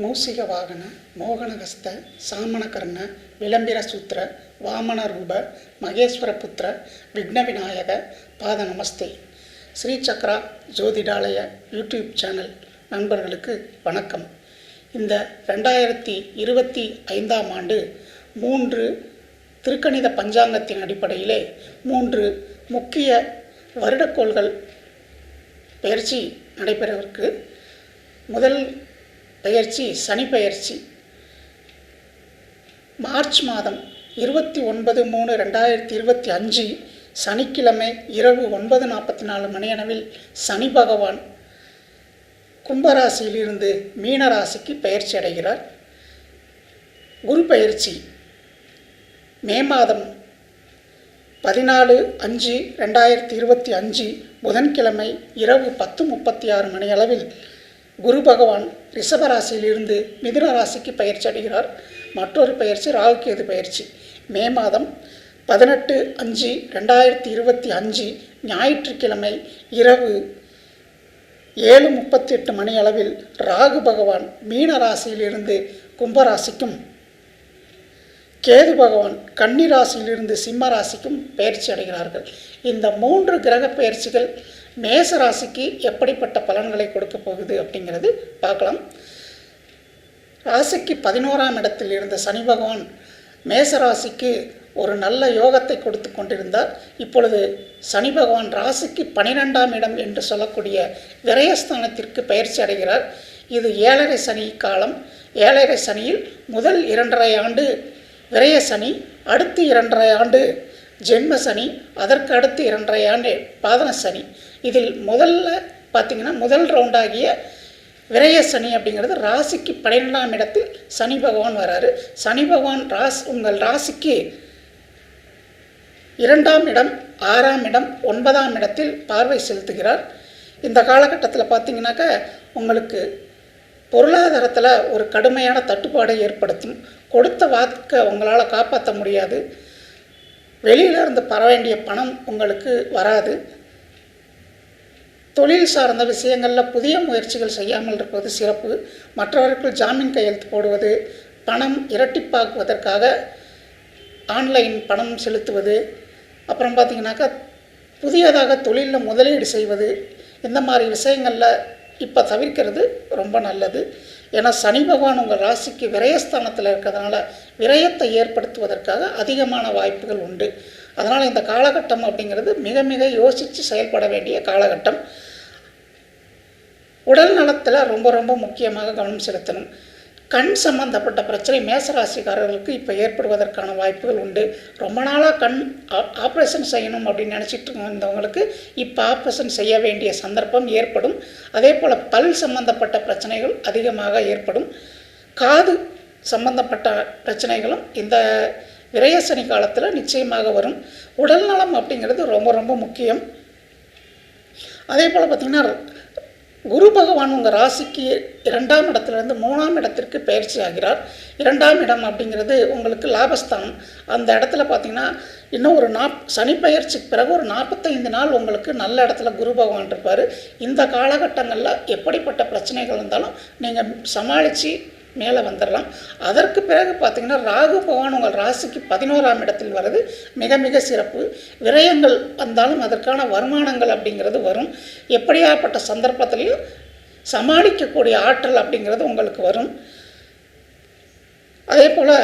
மூசிக வாகன மோகனகஸ்த சாமணகர்ண விளம்பிர சூத்திர வாமனரூப மகேஸ்வர புத்திர விக்ன விநாயக பாத நமஸ்தே ஸ்ரீ சக்ரா ஜோதிடாலய யூடியூப் சேனல் நண்பர்களுக்கு வணக்கம். இந்த ரெண்டாயிரத்தி இருபத்தி ஐந்தாம் ஆண்டு மூன்று திருக்கணித பஞ்சாங்கத்தின் அடிப்படையிலே மூன்று முக்கிய வருடக்கோள்கள் பயிற்சி நடைபெறவிருக்கு முதல் பெயர்ச்சி சனி பெயர்ச்சி மார்ச் மாதம் இருபத்தி ஒன்பது மூணு ரெண்டாயிரத்தி இருபத்தி அஞ்சு சனிக்கிழமை இரவு ஒன்பது நாற்பத்தி நாலு மணியளவில் சனி பகவான் கும்பராசியிலிருந்து மீனராசிக்கு பயிற்சி அடைகிறார். குரு பயிற்சி மே மாதம் பதினாலு அஞ்சு ரெண்டாயிரத்தி இருபத்தி அஞ்சு புதன்கிழமை இரவு பத்து முப்பத்தி ஆறு மணியளவில் குரு பகவான் ரிஷபராசியிலிருந்து மிதுன ராசிக்கு பயிற்சி அடைகிறார். மற்றொரு பயிற்சி ராகுகேது பயிற்சி. மே மாதம் பதினெட்டு அஞ்சு ரெண்டாயிரத்தி இருபத்தி அஞ்சு ஞாயிற்றுக்கிழமை இரவு ஏழு முப்பத்தி எட்டு மணி அளவில் ராகு பகவான் மீன ராசியிலிருந்து கும்பராசிக்கும் கேது பகவான் கன்னி ராசியிலிருந்து சிம்ம ராசிக்கும் பயிற்சி அடைகிறார்கள். இந்த மூன்று கிரக பயிற்சிகள் மேச ராசிக்கு எப்படிப்பட்ட பலன்களை கொடுக்க போகுது அப்படிங்கிறது பார்க்கலாம். ராசிக்கு பதினோராம் இடத்தில் இருந்த சனி பகவான் மேச ராசிக்கு ஒரு நல்ல யோகத்தை கொடுத்து கொண்டிருந்தார். இப்பொழுது சனி பகவான் ராசிக்கு பனிரெண்டாம் இடம் என்று சொல்லக்கூடிய விரயஸ்தானத்திற்கு பயிற்சி அடைகிறார். இது ஏழரை சனி காலம். ஏழரை சனியில் முதல் இரண்டரை ஆண்டு விரய சனி அடுத்து இரண்டரை ஆண்டு ஜென்ம சனி அதற்கு அடுத்து இரண்டரை ஆண்டு பாதன சனி. இதில் முதல்ல பார்த்திங்கன்னா முதல் ரவுண்டாகிய விரய சனி அப்படிங்கிறது ராசிக்கு பன்னிரெண்டாம் இடத்தில் சனி பகவான் வராரு. சனி பகவான் ராஸ் உங்கள் ராசிக்கு இரண்டாம் இடம் ஆறாம் இடம் ஒன்பதாம் இடத்தில் பார்வை செலுத்துகிறார். இந்த காலகட்டத்தில் பார்த்தீங்கன்னாக்கா உங்களுக்கு பொருளாதாரத்தில் ஒரு கடுமையான தட்டுப்பாடை ஏற்படுத்தும். கொடுத்த வாக்கை உங்களால் காப்பாற்ற முடியாது. வெளியிலிருந்து பர வேண்டிய பணம் உங்களுக்கு வராது. தொழில் சார்ந்த விஷயங்களில் புதிய முயற்சிகள் செய்யாமல் இருப்பது சிறப்பு. மற்றவர்கள் ஜாமீன் கையெழுத்து போடுவது பணம் இரட்டிப்பாக்குவதற்காக ஆன்லைன் பணம் செலுத்துவது அப்புறம் பார்த்திங்கனாக்கா புதியதாக தொழிலில் முதலீடு செய்வது இந்த மாதிரி விஷயங்களில் இப்போ தவிர்க்கிறது ரொம்ப நல்லது. ஏன்னா சனி பகவான் உங்கள் ராசிக்கு விரயஸ்தானத்தில் இருக்கிறதுனால விரயத்தை ஏற்படுத்துவதற்காக அதிகமான வாய்ப்புகள் உண்டு. அதனால் இந்த காலகட்டம் அப்படிங்கிறது மிக மிக யோசித்து செயல்பட வேண்டிய காலகட்டம். உடல் நலத்தில் ரொம்ப ரொம்ப முக்கியமாக கவனம் செலுத்தணும். கண் சம்பந்தப்பட்ட பிரச்சனை மேசராசிக்காரர்களுக்கு இப்போ ஏற்படுவதற்கான வாய்ப்புகள் உண்டு. ரொம்ப நாளாக கண் ஆப்ரேஷன் செய்யணும் அப்படின்னு நினச்சிட்டு இருந்தவங்களுக்கு இப்போ ஆப்ரேஷன் செய்ய வேண்டிய சந்தர்ப்பம் ஏற்படும். அதே போல் பல் சம்பந்தப்பட்ட பிரச்சனைகள் அதிகமாக ஏற்படும். காது சம்பந்தப்பட்ட பிரச்சனைகளும் இந்த விரயசனி காலத்தில் நிச்சயமாக வரும். உடல் நலம் அப்படிங்கிறது ரொம்ப ரொம்ப முக்கியம். அதே போல் பார்த்திங்கன்னா குரு பகவான் உங்கள் ராசிக்கு இரண்டாம் இடத்துலேருந்து மூணாம் இடத்திற்கு பயிற்சி ஆகிறார். இரண்டாம் இடம் அப்படிங்கிறது உங்களுக்கு லாபஸ்தானம். அந்த இடத்துல பார்த்தீங்கன்னா இன்னும் ஒரு நாப் சனி பயிற்சிக்கு பிறகு ஒரு நாற்பத்தைந்து நாள் உங்களுக்கு நல்ல இடத்துல குரு பகவான் இருப்பார். இந்த காலகட்டங்களில் எப்படிப்பட்ட பிரச்சனைகள் இருந்தாலும் நீங்கள் சமாளித்து மேலே வந்துடலாம். அதற்கு பிறகு பார்த்திங்கன்னா ராகு பகவான் உங்கள் ராசிக்கு பதினோராம் இடத்தில் வர்றது மிக மிக சிறப்பு. விரயங்கள் வந்தாலும் அதற்கான வருமானங்கள் அப்படிங்கிறது வரும். எப்படியாப்பட்ட சந்தர்ப்பத்திலையும் சமாளிக்கக்கூடிய ஆற்றல் அப்படிங்கிறது உங்களுக்கு வரும். அதே போல்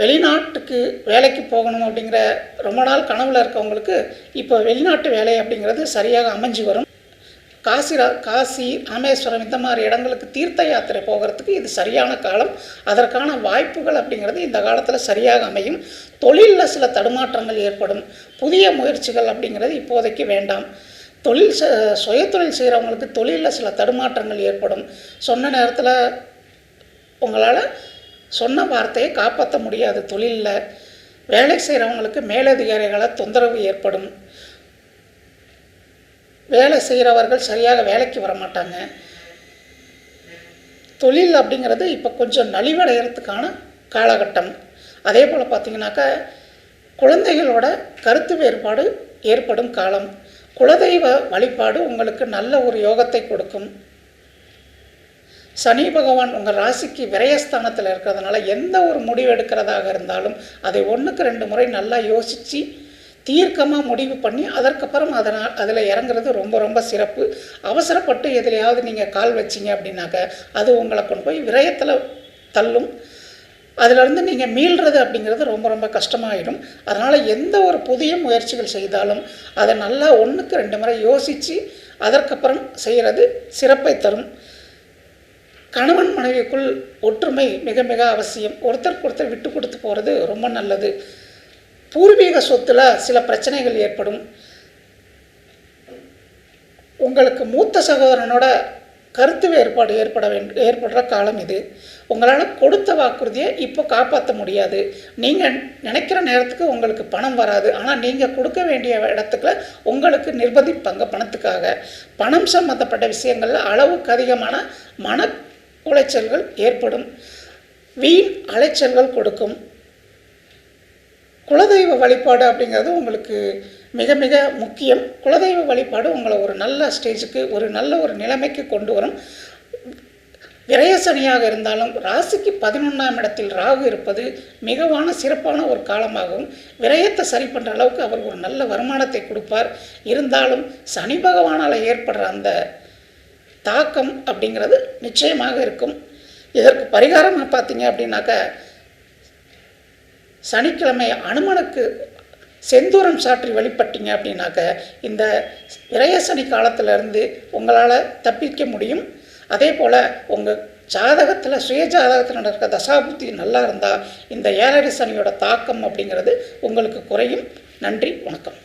வெளிநாட்டுக்கு வேலைக்கு போகணும் அப்படிங்கிற ரொம்ப நாள் கனவில் இருக்கவங்களுக்கு இப்போ வெளிநாட்டு வேலை அப்படிங்கிறது சரியாக அமைஞ்சு வரும். காசி காசி ராமேஸ்வரம் இந்த மாதிரி இடங்களுக்கு தீர்த்த யாத்திரை போகிறதுக்கு இது சரியான காலம். அதற்கான வாய்ப்புகள் அப்படிங்கிறது இந்த காலத்தில் சரியாக அமையும். தொழிலில் சில தடுமாற்றங்கள் ஏற்படும். புதிய முயற்சிகள் அப்படிங்கிறது இப்போதைக்கு வேண்டாம். தொழில் சுய தொழில் செய்கிறவங்களுக்கு தொழிலில் சில தடுமாற்றங்கள் ஏற்படும். சொன்ன நேரத்தில் உங்களால் சொன்ன வார்த்தையை காப்பாற்ற முடியாது தொழிலில். வேலை செய்கிறவங்களுக்கு மேலதிகாரிகளால் தொந்தரவு ஏற்படும். வேலை செய்கிறவர்கள் சரியாக வேலைக்கு வர மாட்டாங்க தொழில் அப்படிங்கிறது இப்போ கொஞ்சம் நலிவடைகிறதுக்கான காலகட்டம். அதே போல் பார்த்திங்கனாக்கா குழந்தைகளோட கருத்து வேறுபாடு ஏற்படும் காலம். குலதெய்வ வழிபாடு உங்களுக்கு நல்ல ஒரு யோகத்தை கொடுக்கும். சனி பகவான் உங்கள் ராசிக்கு விரயஸ்தானத்தில் இருக்கிறதுனால எந்த ஒரு முடிவு எடுக்கிறதாக இருந்தாலும் அதை ஒன்றுக்கு ரெண்டு முறை நல்லா யோசித்து தீர்க்கமாக முடிவு பண்ணி அதற்கப்புறம் அதனால் அதில் இறங்குறது ரொம்ப ரொம்ப சிறப்பு. அவசரப்பட்டு எதுலையாவது நீங்கள் கால் வச்சீங்க அப்படின்னாக்க அது உங்களை கொண்டு போய் விரயத்தில் தள்ளும். அதிலிருந்து நீங்கள் மீள்றது அப்படிங்கிறது ரொம்ப ரொம்ப கஷ்டமாயிடும். அதனால் எந்த ஒரு புதிய முயற்சிகள் செய்தாலும் அதை நல்லா ஒன்றுக்கு ரெண்டு முறை யோசித்து அதற்கப்புறம் செய்கிறது சிறப்பை தரும். கணவன் மனைவிக்குள் ஒற்றுமை மிக மிக அவசியம். ஒருத்தருக்கு ஒருத்தர் விட்டு கொடுத்து போகிறது ரொம்ப நல்லது. பூர்வீக சொத்தில் சில பிரச்சனைகள் ஏற்படும். உங்களுக்கு மூத்த சகோதரனோட கருத்து வேறுபாடு ஏற்பட வேண்டும் ஏற்படுற காலம் இது. உங்களால் கொடுத்த வாக்குறுதியை இப்போ காப்பாற்ற முடியாது. நீங்கள் நினைக்கிற நேரத்துக்கு உங்களுக்கு பணம் வராது. ஆனால் நீங்கள் கொடுக்க வேண்டிய இடத்துக்கு உங்களுக்கு நிர்பந்திப்பாங்க பணத்துக்காக. பணம் சம்மந்தப்பட்ட விஷயங்களில் அளவுக்கு அதிகமான மன உளைச்சல்கள் ஏற்படும். வீண் அலைச்சல்கள் கொடுக்கும். குலதெய்வ வழிபாடு அப்படிங்கிறது உங்களுக்கு மிக மிக முக்கியம். குலதெய்வ வழிபாடு உங்களை ஒரு நல்ல ஸ்டேஜுக்கு ஒரு நல்ல ஒரு நிலைமைக்கு கொண்டு வரும். விரயசனியாக இருந்தாலும் ராசிக்கு பதினொன்றாம் இடத்தில் ராகு இருப்பது மிகவான சிறப்பான ஒரு காலமாகவும் விரயத்தை சரி பண்ணுற அளவுக்கு அவர் ஒரு நல்ல வருமானத்தை கொடுப்பார். இருந்தாலும் சனி பகவானால் ஏற்படுற அந்த தாக்கம் அப்படிங்கிறது நிச்சயமாக இருக்கும். இதற்கு பரிகாரமாக பார்த்தீங்க அப்படின்னாக்க சனிக்கிழமை அனுமனுக்கு செந்தூரம் சாற்றி வழிபட்டீங்க அப்படின்னாக்க இந்த விரயசனி காலத்திலிருந்து உங்களால் தப்பிக்க முடியும். அதே போல் உங்கள் ஜாதகத்தில் சுய ஜாதகத்தில் நடக்கிற தசாபுத்தி நல்லா இருந்தால் இந்த ஏழரை சனியோட தாக்கம் அப்படிங்கிறது உங்களுக்கு குறையும். நன்றி வணக்கம்.